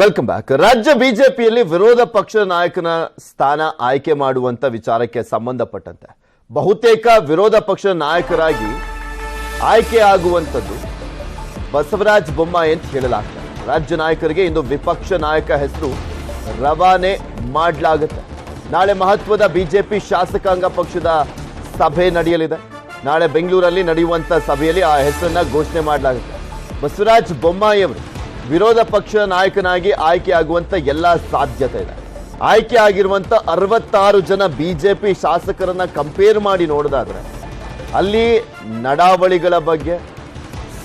Welcome back ರಾಜ್ಯ ಬಿಜೆಪಿಯಲ್ಲಿ ವಿರೋಧ ಪಕ್ಷ ನಾಯಕನ ಸ್ಥಾನ ಆಯ್ಕೆ ಮಾಡುವಂತ ವಿಚಾರಕ್ಕೆ ಸಂಬಂಧಪಟ್ಟಂತೆ ಬಹುತೇಕ ವಿರೋಧ ಪಕ್ಷ ನಾಯಕರಾಗಿ ಆಯ್ಕೆ ಆಗುವಂಥದ್ದು ಬಸವರಾಜ ಬೊಮ್ಮಾಯಿ ಅಂತ ಹೇಳಲಾಗ್ತದೆ. ರಾಜ್ಯ ನಾಯಕರಿಗೆ ಇಂದು ವಿಪಕ್ಷ ನಾಯಕ ಹೆಸರು ರವಾನೆ ಮಾಡಲಾಗುತ್ತೆ. ನಾಳೆ ಮಹತ್ವದ ಬಿಜೆಪಿ ಶಾಸಕಾಂಗ ಪಕ್ಷದ ಸಭೆ ನಡೆಯಲಿದೆ. ನಾಳೆ ಬೆಂಗಳೂರಲ್ಲಿ ನಡೆಯುವಂಥ ಸಭೆಯಲ್ಲಿ ಆ ಹೆಸರನ್ನ ಘೋಷಣೆ ಮಾಡಲಾಗುತ್ತೆ. ಬಸವರಾಜ ಬೊಮ್ಮಾಯಿ ಅವರು ವಿರೋಧ ಪಕ್ಷದ ನಾಯಕನಾಗಿ ಆಯ್ಕೆ ಆಗುವಂತ ಎಲ್ಲ ಸಾಧ್ಯತೆ ಇದೆ. ಆಯ್ಕೆ ಆಗಿರುವಂತ ಅರವತ್ತಾರು ಜನ ಬಿಜೆಪಿ ಶಾಸಕರನ್ನ ಕಂಪೇರ್ ಮಾಡಿ ನೋಡೋದಾದ್ರೆ, ಅಲ್ಲಿ ನಡಾವಳಿಗಳ ಬಗ್ಗೆ,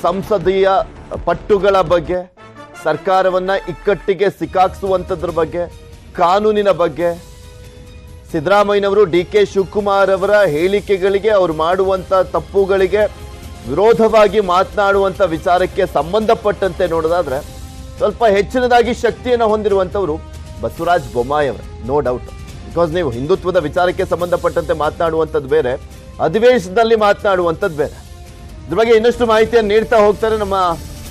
ಸಂಸದೀಯ ಪಟ್ಟುಗಳ ಬಗ್ಗೆ, ಸರ್ಕಾರವನ್ನ ಇಕ್ಕಟ್ಟಿಗೆ ಸಿಕ್ಕಾಕ್ಸುವಂಥದ್ರ ಬಗ್ಗೆ, ಕಾನೂನಿನ ಬಗ್ಗೆ, ಸಿದ್ದರಾಮಯ್ಯನವರು ಡಿ ಕೆ ಶಿವಕುಮಾರ್ ಅವರ ಹೇಳಿಕೆಗಳಿಗೆ ಅವ್ರು ಮಾಡುವಂಥ ತಪ್ಪುಗಳಿಗೆ ವಿರೋಧವಾಗಿ ಮಾತನಾಡುವಂಥ ವಿಚಾರಕ್ಕೆ ಸಂಬಂಧಪಟ್ಟಂತೆ ನೋಡೋದಾದ್ರೆ ಸ್ವಲ್ಪ ಹೆಚ್ಚಿನದಾಗಿ ಶಕ್ತಿಯನ್ನು ಹೊಂದಿರುವಂಥವರು ಬಸವರಾಜ್ ಬೊಮ್ಮಾಯಿ ಅವರು ನೋ ಡೌಟ್ ಬಿಕಾಸ್ ನೀವು ಹಿಂದುತ್ವದ ವಿಚಾರಕ್ಕೆ ಸಂಬಂಧಪಟ್ಟಂತೆ ಮಾತನಾಡುವಂಥದ್ದು ಬೇರೆ, ಅಧಿವೇಶನದಲ್ಲಿ ಮಾತನಾಡುವಂಥದ್ದು ಬೇರೆ. ಇದ್ರ ಬಗ್ಗೆ ಇನ್ನಷ್ಟು ಮಾಹಿತಿಯನ್ನು ನೀಡ್ತಾ ಹೋಗ್ತಾರೆ ನಮ್ಮ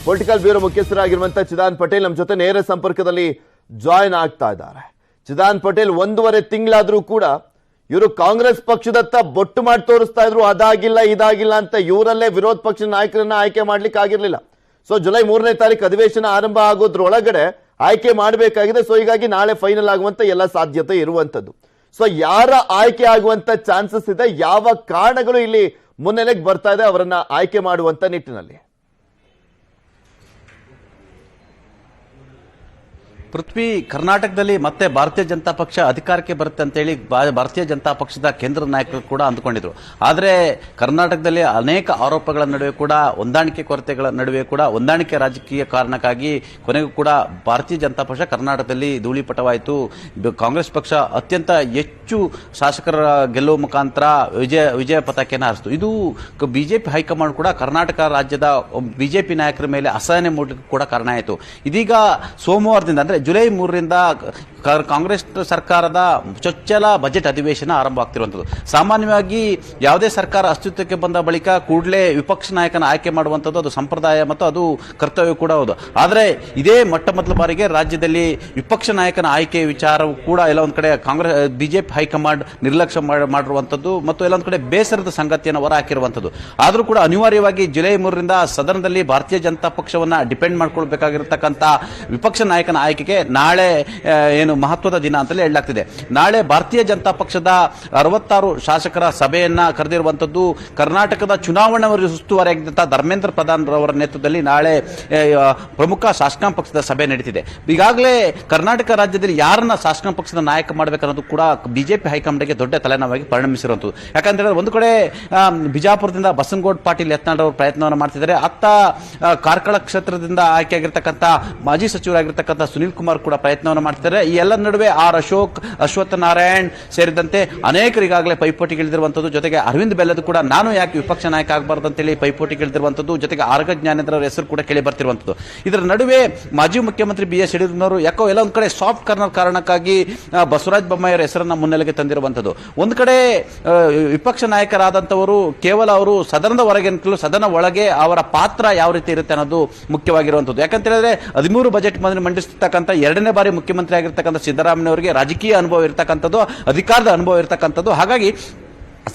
ಪೊಲಿಟಿಕಲ್ ಬ್ಯೂರೋ ಮುಖ್ಯಸ್ಥರಾಗಿರುವಂಥ ಚಿದಾನ್ ಪಟೇಲ್. ನಮ್ಮ ಜೊತೆ ನೇರ ಸಂಪರ್ಕದಲ್ಲಿ ಜಾಯಿನ್ ಆಗ್ತಾ ಇದ್ದಾರೆ. ಚಿದಾನ್ ಪಟೇಲ್ ಒಂದೂವರೆ ತಿಂಗಳಾದರೂ ಕೂಡ ಇವರು ಕಾಂಗ್ರೆಸ್ ಪಕ್ಷದತ್ತ ಬೊಟ್ಟು ಮಾಡಿ ತೋರಿಸ್ತಾ ಇದ್ರು, ಅದಾಗಿಲ್ಲ, ಇದಾಗಿಲ್ಲ ಅಂತ ಇವರಲ್ಲೇ ವಿರೋಧ ಪಕ್ಷದ ನಾಯಕರನ್ನ ಆಯ್ಕೆ ಮಾಡ್ಲಿಕ್ಕೆ ಆಗಿರ್ಲಿಲ್ಲ. ಸೊ ಜುಲೈ ಮೂರನೇ ತಾರೀಕು ಅಧಿವೇಶನ ಆರಂಭ ಆಗೋದ್ರೊಳಗಡೆ ಆಯ್ಕೆ ಮಾಡಬೇಕಾಗಿದೆ. ಸೊ ಹೀಗಾಗಿ ನಾಳೆ ಫೈನಲ್ ಆಗುವಂತ ಎಲ್ಲ ಸಾಧ್ಯತೆ ಇರುವಂತದ್ದು. ಸೊ ಯಾರ ಆಯ್ಕೆ ಆಗುವಂತ ಚಾನ್ಸಸ್ ಇದೆ? ಯಾವ ಕಾರಣಗಳು ಇಲ್ಲಿ ಮುನ್ನೆಲೆಗೆ ಬರ್ತಾ ಇದೆ? ಅವರನ್ನ ಆಯ್ಕೆ ಮಾಡುವಂತ ನಿಟ್ಟಿನಲ್ಲಿ. ಪೃಥ್ವಿ ಕರ್ನಾಟಕದಲ್ಲಿ ಮತ್ತೆ ಭಾರತೀಯ ಜನತಾ ಪಕ್ಷ ಅಧಿಕಾರಕ್ಕೆ ಬರುತ್ತೆ ಅಂತೇಳಿ ಭಾರತೀಯ ಜನತಾ ಪಕ್ಷದ ಕೇಂದ್ರ ನಾಯಕರು ಕೂಡ ಅಂದುಕೊಂಡಿದ್ರು. ಆದರೆ ಕರ್ನಾಟಕದಲ್ಲಿ ಅನೇಕ ಆರೋಪಗಳ ನಡುವೆ ಕೂಡ, ಹೊಂದಾಣಿಕೆ ಕೊರತೆಗಳ ನಡುವೆ ಕೂಡ, ಹೊಂದಾಣಿಕೆ ರಾಜಕೀಯ ಕಾರಣಕ್ಕಾಗಿ ಕೊನೆಗೂ ಕೂಡ ಭಾರತೀಯ ಜನತಾ ಪಕ್ಷ ಕರ್ನಾಟಕದಲ್ಲಿ ಧೂಳಿಪಟವಾಯಿತು. ಕಾಂಗ್ರೆಸ್ ಪಕ್ಷ ಅತ್ಯಂತ ಹೆಚ್ಚು ಶಾಸಕರ ಗೆಲ್ಲುವ ಮುಖಾಂತರ ವಿಜಯ ವಿಜಯ ಪತಾಕೆಯನ್ನು ಹಾರಿಸಿತು. ಇದು ಬಿಜೆಪಿ ಹೈಕಮಾಂಡ್ ಕೂಡ ಕರ್ನಾಟಕ ರಾಜ್ಯದ ಬಿಜೆಪಿ ನಾಯಕರ ಮೇಲೆ ಅಸಹನೆ ಮೂಡಲಿಕ್ಕೆ ಕೂಡ ಕಾರಣ ಆಯಿತು. ಇದೀಗ ಸೋಮವಾರದಿಂದ ಅಂದ್ರೆ ಜುಲೈ ಮೂರರಿಂದ ಕಾಂಗ್ರೆಸ್ ಸರ್ಕಾರದ ಚೊಚ್ಚಲ ಬಜೆಟ್ ಅಧಿವೇಶನ ಆರಂಭ ಆಗ್ತಿರುವಂಥದ್ದು ಸಾಮಾನ್ಯವಾಗಿ ಯಾವುದೇ ಸರ್ಕಾರ ಅಸ್ತಿತ್ವಕ್ಕೆ ಬಂದ ಬಳಿಕ ಕೂಡಲೇ ವಿಪಕ್ಷ ನಾಯಕನ ಆಯ್ಕೆ ಮಾಡುವಂಥದ್ದು ಅದು ಸಂಪ್ರದಾಯ ಮತ್ತು ಅದು ಕರ್ತವ್ಯ ಕೂಡ ಹೌದು. ಆದರೆ ಇದೇ ಮೊಟ್ಟ ಮೊದಲ ಬಾರಿಗೆ ರಾಜ್ಯದಲ್ಲಿ ವಿಪಕ್ಷ ನಾಯಕನ ಆಯ್ಕೆ ವಿಚಾರವು ಕೂಡ ಎಲ್ಲ ಒಂದು ಕಡೆ ಕಾಂಗ್ರೆಸ್ ಬಿಜೆಪಿ ಹೈಕಮಾಂಡ್ ನಿರ್ಲಕ್ಷ್ಯ ಮಾಡಿ ಮಾಡಿರುವಂಥದ್ದು ಮತ್ತು ಎಲ್ಲೊಂದು ಕಡೆ ಬೇಸರದ ಸಂಗತಿಯನ್ನು ಹೊರ ಹಾಕಿರುವಂಥದ್ದು. ಆದರೂ ಕೂಡ ಅನಿವಾರ್ಯವಾಗಿ ಜುಲೈ ಮೂರರಿಂದ ಸದನದಲ್ಲಿ ಭಾರತೀಯ ಜನತಾ ಪಕ್ಷವನ್ನು ಡಿಪೆಂಡ್ ಮಾಡ್ಕೊಳ್ಬೇಕಾಗಿರತಕ್ಕಂಥ ವಿಪಕ್ಷ ನಾಯಕನ ಆಯ್ಕೆಗೆ ನಾಳೆ ಏನು ಮಹತ್ವದ ದಿನ ಅಂತಲೇ ಹೇಳಲಾಗ್ತಿದೆ. ನಾಳೆ ಭಾರತೀಯ ಜನತಾ ಪಕ್ಷದ ಅರವತ್ತಾರು ಶಾಸಕರ ಸಭೆಯನ್ನ ಕರೆದಿರುವಂತದ್ದು ಕರ್ನಾಟಕದ ಚುನಾವಣಾ ಉಸ್ತುವಾರಿಯಾಗಿದ್ದಂಥ ಧರ್ಮೇಂದ್ರ ಪ್ರಧಾನ್ ರವರ ನೇತೃತ್ವದಲ್ಲಿ ನಾಳೆ ಪ್ರಮುಖ ಶಾಸಕಾಂಗ ಪಕ್ಷದ ಸಭೆ ನಡೀತಿದೆ. ಈಗಾಗಲೇ ಕರ್ನಾಟಕ ರಾಜ್ಯದಲ್ಲಿ ಯಾರನ್ನ ಶಾಸಕಾಂಗ ಪಕ್ಷದ ನಾಯಕ ಮಾಡಬೇಕನ್ನೋದು ಕೂಡ ಬಿಜೆಪಿ ಹೈಕಮಾಂಡ್ಗೆ ದೊಡ್ಡ ತಲೆನೋವಾಗಿ ಯಾಕಂತ ಯಾಕಂದ್ರೆ ಒಂದು ಕಡೆ ಬಿಜಾಪುರದಿಂದ ಬಸನಗೌಡ, ಪಾಟೀಲ್, ಯತ್ನಾಳ್ ಅವರು ಪ್ರಯತ್ನವನ್ನು ಮಾಡ್ತಿದ್ದಾರೆ. ಅತ್ತ ಕಾರ್ಕಳ ಕ್ಷೇತ್ರದಿಂದ ಆಯ್ಕೆಯಾಗಿರ್ತಕ್ಕಂಥ ಮಾಜಿ ಸಚಿವರಾಗಿರ್ತಕ್ಕಂಥ ಸುನೀಲ್ ಕುಮಾರ್ ಕೂಡ ಪ್ರಯತ್ನವನ್ನು ಮಾಡ್ತಾರೆ ಈ ಎಲ್ಲ ನಡುವೆ ಆರ್ ಅಶೋಕ್ ಅಶ್ವತ್ಥ ನಾರಾಯಣ್ ಸೇರಿದಂತೆ ಅನೇಕರಿಗಾಗಲೇ ಪೈಪೋಟಿ ಪೈಪೋಟಿಗಿಳಿದಿರುವಂಥದ್ದು. ಜೊತೆಗೆ ಅರವಿಂದ್ ಬೆಲ್ಲದ್ ಕೂಡ ನಾನು ಯಾಕೆ ವಿಪಕ್ಷ ನಾಯಕ ಆಗಬಾರ್ದು ಅಂತೇಳಿ ಪೈಪೋಟಿಗಿಳಿದಿರುವಂಥದ್ದು. ಜೊತೆಗೆ ಆರ್ಗ ಜ್ಞಾನೇಂದ್ರ ಹೆಸರು ಕೂಡ ಕೇಳಿ ಬರ್ತಿರುವಂಥದ್ದು. ಇದರ ನಡುವೆ ಮಾಜಿ ಮುಖ್ಯಮಂತ್ರಿ ಬಿ ಎಸ್ ಯಡಿಯೂರಪ್ಪನವರು ಯಾಕೋ ಎಲ್ಲ ಒಂದು ಕಡೆ ಸಾಫ್ಟ್ ಕಾರ್ನರ್ ಕಾರಣಕ್ಕಾಗಿ ಬಸವರಾಜ್ ಬಸವರಾಜ ಬೊಮ್ಮಾಯಿ ಅವರ ಹೆಸರನ್ನ ಮುನ್ನೆಲೆಗೆ ತಂದಿರುವಂಥದ್ದು. ಒಂದು ಕಡೆ ವಿಪಕ್ಷ ನಾಯಕರಾದಂತವರು ಕೇವಲ ಅವರು ಸದನದ ಹೊರಗೆ ಸದನ ಒಳಗೆ ಅವರ ಪಾತ್ರ ಯಾವ ರೀತಿ ಇರುತ್ತೆ ಅನ್ನೋದು ಮುಖ್ಯವಾಗಿರುವಂಥದ್ದು. ಯಾಕಂತ ಹೇಳಿದ್ರೆ ಹದಿಮೂರು ಬಜೆಟ್ ಮಂಡನೆ ಮಂಡಿಸ್ತಕ್ಕಂಥ ಎರಡನೇ ಬಾರಿ ಮುಖ್ಯಮಂತ್ರಿ ಆಗಿರ್ತಕ್ಕಂಥ ಸಿದ್ದರಾಮಯ್ಯವರಿಗೆ ರಾಜಕೀಯ ಅನುಭವ ಇರತಕ್ಕಂಥದ್ದು ಅಧಿಕಾರದ ಅನುಭವ ಇರತಕ್ಕಂಥದ್ದು. ಹಾಗಾಗಿ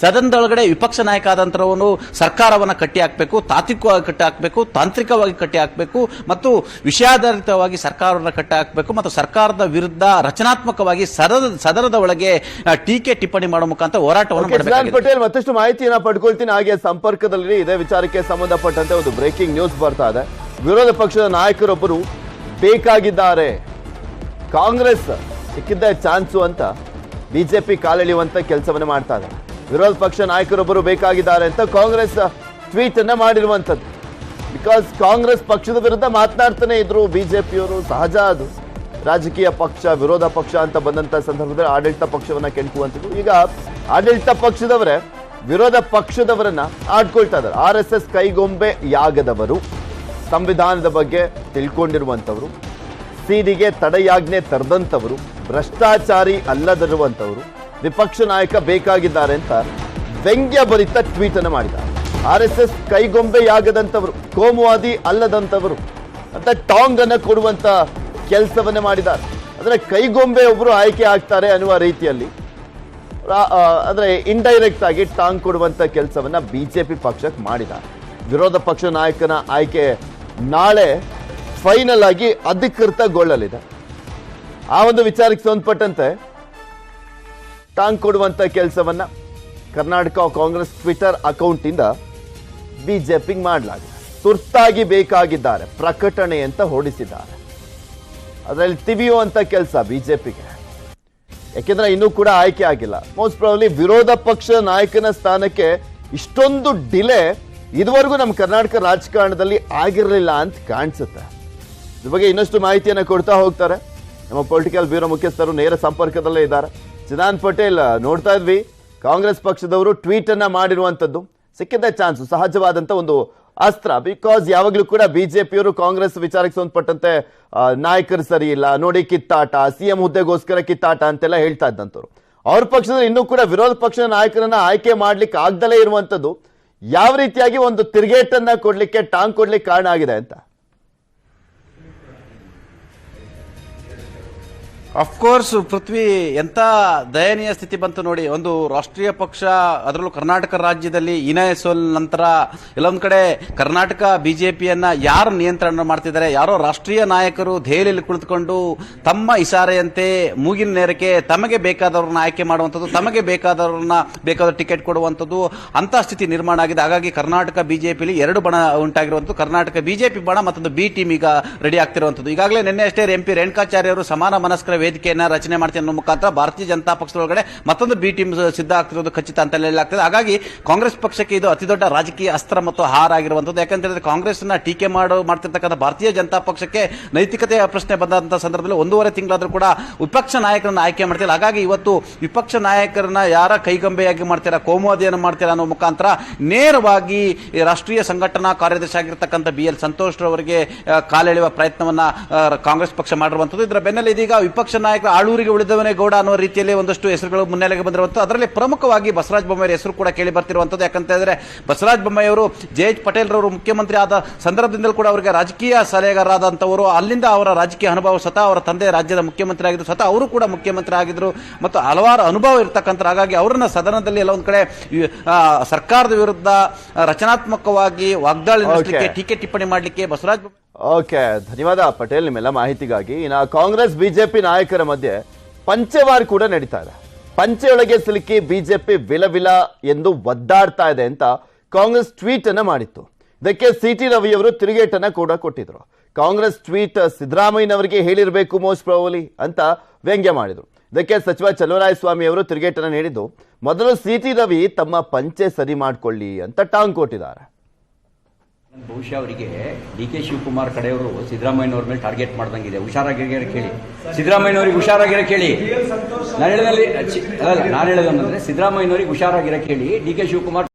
ಸದನದೊಳಗಡೆ ವಿಪಕ್ಷ ನಾಯಕ ಆದಂತರವನು ಸರ್ಕಾರವನ್ನು ಕಟ್ಟಿ ಹಾಕಬೇಕು ತಾತ್ವಿಕವಾಗಿ ಕಟ್ಟಿ ಹಾಕಬೇಕು ತಾಂತ್ರಿಕವಾಗಿ ಕಟ್ಟಿ ಹಾಕಬೇಕು ಮತ್ತು ವಿಷಯಾಧಾರಿತವಾಗಿ ಸರ್ಕಾರವನ್ನು ಕಟ್ಟಿ ಹಾಕಬೇಕು ಮತ್ತು ಸರ್ಕಾರದ ವಿರುದ್ಧ ರಚನಾತ್ಮಕವಾಗಿ ಸದನ ಸದನದ ಒಳಗೆ ಟೀಕೆ ಟಿಪ್ಪಣಿ ಮಾಡುವ ಮುಖಾಂತರ ಹೋರಾಟವನ್ನು ಪಟೇಲ್ ಮತ್ತಷ್ಟು ಮಾಹಿತಿಯನ್ನು ಪಡ್ಕೊಳ್ತೀನಿ. ಹಾಗೆ ಸಂಪರ್ಕದಲ್ಲಿ ಇದೇ ವಿಚಾರಕ್ಕೆ ಸಂಬಂಧಪಟ್ಟಂತೆ ಒಂದು ಬ್ರೇಕಿಂಗ್ ನ್ಯೂಸ್ ಬರ್ತಾ ಇದೆ. ವಿರೋಧ ಪಕ್ಷದ ನಾಯಕರೊಬ್ಬರು ಬೇಕಾಗಿದ್ದಾರೆ. ಕಾಂಗ್ರೆಸ್ ಸಿಕ್ಕಿದ್ದ ಚಾನ್ಸು ಅಂತ ಬಿಜೆಪಿ ಕಾಲೆಳೆಯುವಂತ ಕೆಲಸವನ್ನು ಮಾಡ್ತಾ ಇದೆ ವಿರೋಧ ಪಕ್ಷ ನಾಯಕರೊಬ್ಬರು ಬೇಕಾಗಿದ್ದಾರೆ ಅಂತ ಕಾಂಗ್ರೆಸ್ ಟ್ವೀಟ್ ಅನ್ನ ಮಾಡಿರುವಂತದ್ದು ಬಿಕಾಸ್ ಕಾಂಗ್ರೆಸ್ ಪಕ್ಷದ ವಿರುದ್ಧ ಮಾತನಾಡ್ತಾನೆ ಇದ್ರು ಬಿಜೆಪಿಯವರು, ಸಹಜ ಅದು. ರಾಜಕೀಯ ಪಕ್ಷ, ವಿರೋಧ ಪಕ್ಷ ಅಂತ ಬಂದಂತ ಸಂದರ್ಭದಲ್ಲಿ ಆಡಳಿತ ಪಕ್ಷವನ್ನ ಕೆಣಕುವಂಥದ್ದು. ಈಗ ಆಡಳಿತ ಪಕ್ಷದವರೇ ವಿರೋಧ ಪಕ್ಷದವರನ್ನ ಆಡ್ಕೊಳ್ತಾ ಇದ್ದಾರೆ. ಆರ್ ಎಸ್ ಎಸ್ ಕೈಗೊಂಬೆ ಯಾಗದವರು ಸಂವಿಧಾನದ ಬಗ್ಗೆ ತಿಳ್ಕೊಂಡಿರುವಂಥವ್ರು ಸೀರಿಗೆ ತಡೆಯಾಜ್ಞೆ ತರದಂಥವರು, ಭ್ರಷ್ಟಾಚಾರಿ ಅಲ್ಲದಿರುವಂಥವರು, ವಿಪಕ್ಷ ನಾಯಕ ಬೇಕಾಗಿದ್ದಾರೆ ಅಂತ ವ್ಯಂಗ್ಯ ಭರಿತ ಟ್ವೀಟ್ ಅನ್ನು ಮಾಡಿದ್ದಾರೆ. ಆರ್ ಎಸ್ ಎಸ್ ಕೈಗೊಂಬೆಯಾಗದಂಥವರು, ಕೋಮುವಾದಿ ಅಲ್ಲದಂಥವರು, ಅಂತ ಟಾಂಗ್ ಅನ್ನು ಕೊಡುವಂತ ಕೆಲಸವನ್ನು ಮಾಡಿದ್ದಾರೆ. ಅಂದ್ರೆ ಕೈಗೊಂಬೆ ಒಬ್ರು ಆಯ್ಕೆ ಆಗ್ತಾರೆ ಅನ್ನುವ ರೀತಿಯಲ್ಲಿ ಅಂದ್ರೆ ಇಂಡೈರೆಕ್ಟ್ ಆಗಿ ಟಾಂಗ್ ಕೊಡುವಂತ ಕೆಲಸವನ್ನ ಬಿಜೆಪಿ ಪಕ್ಷಕ್ಕೆ ಮಾಡಿದ್ದಾರೆ. ವಿರೋಧ ಪಕ್ಷ ನಾಯಕನ ಆಯ್ಕೆ ನಾಳೆ ಫೈನಲ್ ಆಗಿ ಅಧಿಕೃತಗೊಳ್ಳಲಿದೆ. ಆ ಒಂದು ವಿಚಾರಕ್ಕೆ ಸಂಬಂಧಪಟ್ಟಂತೆ ಟಾಂಗ್ ಕೊಡುವಂತ ಕೆಲಸವನ್ನ ಕರ್ನಾಟಕ ಕಾಂಗ್ರೆಸ್ ಟ್ವಿಟರ್ ಅಕೌಂಟ್ ಇಂದ ಬಿಜೆಪಿ ಮಾಡಲಾಗಿದೆ. ತುರ್ತಾಗಿ ಬೇಕಾಗಿದ್ದಾರೆ, ಪ್ರಕಟಣೆ ಅಂತ ಹೊಡಿಸಿದ್ದಾರೆ ಅದರಲ್ಲಿ ತಿವಿಯುವಂತ ಕೆಲಸ ಬಿಜೆಪಿಗೆ ಯಾಕೆಂದ್ರೆ ಇನ್ನೂ ಕೂಡ ಆಯ್ಕೆ ಆಗಿಲ್ಲ. ಮೋಸ್ಟ್ ಪ್ರಾಬ್ಲಿ ವಿರೋಧ ಪಕ್ಷದ ನಾಯಕನ ಸ್ಥಾನಕ್ಕೆ ಇಷ್ಟೊಂದು ಡಿಲೇ ಇದುವರೆಗೂ ನಮ್ಮ ಕರ್ನಾಟಕ ರಾಜಕಾರಣದಲ್ಲಿ ಆಗಿರಲಿಲ್ಲ ಅಂತ ಕಾಣಿಸುತ್ತೆ. ಇದ್ರ ಬಗ್ಗೆ ಇನ್ನಷ್ಟು ಮಾಹಿತಿಯನ್ನು ಕೊಡ್ತಾ ಹೋಗ್ತಾರೆ. ನಮ್ಮ ಪೊಲಿಟಿಕಲ್ ಬ್ಯೂರೋ ಮುಖ್ಯಸ್ಥರು ನೇರ ಸಂಪರ್ಕದಲ್ಲೇ ಇದ್ದಾರೆ. ಚಿದಾನ್ ಪಟೇಲ್ ನೋಡ್ತಾ ಇದ್ವಿ. ಕಾಂಗ್ರೆಸ್ ಪಕ್ಷದವರು ಟ್ವೀಟನ್ನು ಮಾಡಿರುವಂಥದ್ದು. ಸಿಕ್ಕಿದ್ದ ಚಾನ್ಸ್ ಸಹಜವಾದಂತ ಒಂದು ಅಸ್ತ್ರ. ಬಿಕಾಸ್ ಯಾವಾಗಲೂ ಕೂಡ ಬಿಜೆಪಿಯವರು ಕಾಂಗ್ರೆಸ್ ವಿಚಾರಕ್ಕೆ ಸಂಬಂಧಪಟ್ಟಂತೆ ನಾಯಕರು ಸರಿ ಇಲ್ಲ. ನೋಡಿ, ಕಿತ್ತಾಟ, ಸಿಎಂ ಹುದ್ದೆಗೋಸ್ಕರ ಕಿತ್ತಾಟ ಅಂತೆಲ್ಲ ಹೇಳ್ತಾ ಇದ್ದಂಥವ್ರು. ಅವ್ರ ಪಕ್ಷದಲ್ಲಿ ಇನ್ನೂ ಕೂಡ ವಿರೋಧ ಪಕ್ಷದ ನಾಯಕರನ್ನ ಆಯ್ಕೆ ಮಾಡ್ಲಿಕ್ಕೆ ಆಗ್ದಲೇ ಇರುವಂತದ್ದು ಯಾವ ರೀತಿಯಾಗಿ ಒಂದು ತಿರುಗೇಟನ್ನ ಕೊಡ್ಲಿಕ್ಕೆ ಟಾಂಗ್ ಕೊಡ್ಲಿಕ್ಕೆ ಕಾರಣ ಆಗಿದೆ ಅಂತ? ಅಫ್ಕೋರ್ಸ್ ಪೃಥ್ವಿ, ಎಂತ ದಯನೀಯ ಸ್ಥಿತಿ ಬಂತು ನೋಡಿ. ಒಂದು ರಾಷ್ಟ್ರೀಯ ಪಕ್ಷ, ಅದರಲ್ಲೂ ಕರ್ನಾಟಕ ರಾಜ್ಯದಲ್ಲಿ ಇನಯ ಸೋಲ್ ನಂತರ ಎಲ್ಲೊಂದ್ ಕಡೆ ಕರ್ನಾಟಕ ಬಿಜೆಪಿಯನ್ನ ಯಾರು ನಿಯಂತ್ರಣ ಮಾಡ್ತಿದ್ದಾರೆ? ಯಾರೋ ರಾಷ್ಟ್ರೀಯ ನಾಯಕರು ದೆಹಲಿಯಲ್ಲಿ ಕುಳಿತುಕೊಂಡು ತಮ್ಮ ಇಶಾರೆಯಂತೆ ಮೂಗಿನ ನೇರಕ್ಕೆ ತಮಗೆ ಬೇಕಾದವ್ರನ್ನ ಆಯ್ಕೆ ಮಾಡುವಂಥದ್ದು, ತಮಗೆ ಬೇಕಾದವ್ರನ್ನ ಬೇಕಾದ ಟಿಕೆಟ್ ಕೊಡುವಂಥದ್ದು ಅಂತ ಸ್ಥಿತಿ ನಿರ್ಮಾಣ ಆಗಿದೆ. ಹಾಗಾಗಿ ಕರ್ನಾಟಕ ಬಿಜೆಪಿಲಿ ಎರಡು ಬಣ ಉಂಟಾಗಿರುವಂಥದ್ದು. ಕರ್ನಾಟಕ ಬಿಜೆಪಿ ಬಣ ಮತ್ತೊಂದು ಬಿ ಟೀಮ್ ಈಗ ರೆಡಿ ಆಗ್ತಿರುವಂಥದ್ದು. ಈಗಾಗಲೇ ನಿನ್ನೆ ಅಷ್ಟೇ ಎಂ ಪಿ ರೇಣುಕಾಚಾರ್ಯ ಸಮಾನ ಮನಸ್ಕರ ವೇದಿಕೆಯನ್ನ ರಚನೆ ಮಾಡ್ತೀನಿ ಅನ್ನೋ ಮುಖಾಂತರ ಭಾರತೀಯ ಜನತಾ ಪಕ್ಷದೊಳಗಡೆ ಮತ್ತೊಂದು ಬಿ ಟೀಮ್ ಸಿದ್ಧ ಆಗ್ತಿರೋದು ಖಚಿತ ಅಂತ ಹೇಳಲಾಗ್ತದೆ ಹಾಗಾಗಿ ಕಾಂಗ್ರೆಸ್ ಪಕ್ಷಕ್ಕೆ ಇದು ಅತಿ ದೊಡ್ಡ ರಾಜಕೀಯ ಅಸ್ತ್ರ ಮತ್ತು ಹಾರ ಆಗಿರುವಂತದ್ದು ಯಾಕಂತ ಹೇಳಿದ್ರೆ ಕಾಂಗ್ರೆಸ್ನ ಟೀಕೆ ಮಾಡೋ ಮಾಡ್ತಿರ್ತಕ್ಕಂಥ ಭಾರತೀಯ ಜನತಾ ಪಕ್ಷಕ್ಕೆ ನೈತಿಕತೆಯ ಪ್ರಶ್ನೆ ಬಂದಂತ ಸಂದರ್ಭದಲ್ಲಿ ಒಂದೂವರೆ ತಿಂಗಳಾದ್ರೂ ಕೂಡ ವಿಪಕ್ಷ ನಾಯಕರನ್ನ ಆಯ್ಕೆ ಮಾಡ್ತಿಲ್ಲ. ಹಾಗಾಗಿ ಇವತ್ತು ವಿಪಕ್ಷ ನಾಯಕರನ್ನ ಯಾರ ಕೈಗಂಬೆಯಾಗಿ ಮಾಡ್ತೀರಾ, ಕೋಮುವಾದಿಯನ್ನು ಮಾಡ್ತೀರಾ ಅನ್ನೋ ಮುಖಾಂತರ ನೇರವಾಗಿ ರಾಷ್ಟ್ರೀಯ ಸಂಘಟನಾ ಕಾರ್ಯದರ್ಶಿ ಆಗಿರ್ತಕ್ಕಂಥ ಬಿ ಎಲ್ ಸಂತೋಷ್ ರವರಿಗೆ ಕಾಲೆಳೆಯುವ ಪ್ರಯತ್ನವನ್ನ ಕಾಂಗ್ರೆಸ್ ಪಕ್ಷ ಮಾಡಿರುವಂತದ್ದು ಇದರ ಬೆನ್ನಲ್ಲಿ ಇದೀಗ ವಿಪಕ್ಷ ನಾಯಕರ ಆಳೂರಿಗೆ ಉಳಿದವನೇ ಗೌಡ ಅನ್ನೋ ರೀತಿಯಲ್ಲಿ ಒಂದಷ್ಟು ಹೆಸರುಗಳು ಮುನ್ನೆಲೆಗೆ ಬಂದಿರುವಂತದ್ದು ಅದರಲ್ಲಿ ಪ್ರಮುಖವಾಗಿ ಬಸವರಾಜ ಬೊಮ್ಮಾಯಿ ಹೆಸರು ಕೂಡ ಕೇಳಿ ಬರ್ತಿರುವಂತದ್ದು ಯಾಕಂತ ಹೇಳಿದ್ರೆ ಬಸವರಾಜ ಬೊಮ್ಮಾಯಿ ಅವರು ಜೆ ಎಚ್ ಪಟೇಲ್ ರವರು ಮುಖ್ಯಮಂತ್ರಿ ಆದ ಸಂದರ್ಭದಿಂದಲೂ ಕೂಡ ಅವರಿಗೆ ರಾಜಕೀಯ ಸಲಹೆಗಾರರಾದಂಥವರು ಅಲ್ಲಿಂದ ಅವರ ರಾಜಕೀಯ ಅನುಭವ ಸ್ವತಃ ಅವರ ತಂದೆ ರಾಜ್ಯದ ಮುಖ್ಯಮಂತ್ರಿ ಆಗಿದ್ರು ಸ್ವತಃ ಅವರು ಕೂಡ ಮುಖ್ಯಮಂತ್ರಿ ಆಗಿದ್ರು. ಮತ್ತು ಹಲವಾರು ಅನುಭವ ಇರತಕ್ಕಂಥ ಹಾಗಾಗಿ ಅವರನ್ನ ಸದನದಲ್ಲಿ ಎಲ್ಲ ಒಂದು ಕಡೆ ಆ, ಸರ್ಕಾರದ ವಿರುದ್ಧ ರಚನಾತ್ಮಕವಾಗಿ ವಾಗ್ದಾಳಿ ನಡೆಸಲಿಕ್ಕೆ. ಟೀಕೆ ಟಿಪ್ಪಣಿ ಮಾಡಲಿಕ್ಕೆ ಬಸವರಾಜ ಓಕೆ, ಧನ್ಯವಾದ ಪಟೇಲ್ ನಿಮ್ಮೆಲ್ಲ ಮಾಹಿತಿಗಾಗಿ. ಇನ್ನು ಕಾಂಗ್ರೆಸ್, ಬಿಜೆಪಿ ನಾಯಕರ ಮಧ್ಯೆ ಪಂಚವಾರ್ ಕೂಡ ನಡೀತಾ ಇದೆ. ಪಂಚೆಯೊಳಗೆ ಸಿಲುಕಿ ಬಿಜೆಪಿ ವಿಲವಿಲ ಎಂದು ಒದ್ದಾಡ್ತಾ ಇದೆ ಅಂತ ಕಾಂಗ್ರೆಸ್ ಟ್ವೀಟ್ ಅನ್ನ ಮಾಡಿತ್ತು. ಇದಕ್ಕೆ ಸಿ ಟಿ ರವಿಯವರು ತಿರುಗೇಟನ್ನ ಕೂಡ ಕೊಟ್ಟಿದ್ರು. ಕಾಂಗ್ರೆಸ್ ಟ್ವೀಟ್ ಸಿದ್ದರಾಮಯ್ಯನವರಿಗೆ ಹೇಳಿರಬೇಕು ಮೋಸ್ಟ್ ಪ್ರಾಬಲಿ ಅಂತ ವ್ಯಂಗ್ಯ ಮಾಡಿದ್ರು. ಇದಕ್ಕೆ ಸಚಿವ ಚಲುವರಾಯಸ್ವಾಮಿ ಅವರು ತಿರುಗೇಟನ್ನು ನೀಡಿದ್ದು, ಮೊದಲು ಸಿ ಟಿ ರವಿ ತಮ್ಮ ಪಂಚೆ ಸರಿ ಮಾಡ್ಕೊಳ್ಳಿ ಅಂತ ಟಾಂಗ್ ಕೊಟ್ಟಿದ್ದಾರೆ. ಬಹುಶಃ ಅವರಿಗೆ ಡಿ ಕೆ ಶಿವಕುಮಾರ್ ಕಡೆಯವರು ಸಿದ್ದರಾಮಯ್ಯನವ್ರ ಮೇಲೆ ಟಾರ್ಗೆಟ್ ಮಾಡ್ದಂಗಿದೆ. ಹುಷಾರಾಗಿರೋ ಕೇಳಿ. ಸಿದ್ದರಾಮಯ್ಯನವ್ರಿಗೆ ಹುಷಾರಾಗಿರೋ ಕೇಳಿ. ನಾನು ಹೇಳದಲ್ಲಿ ನಾನು ಹೇಳೋದಂದ್ರೆ ಸಿದ್ದರಾಮಯ್ಯನವ್ರಿಗೆ ಹುಷಾರಾಗಿರೋ ಕೇಳಿ. D K Shivakumar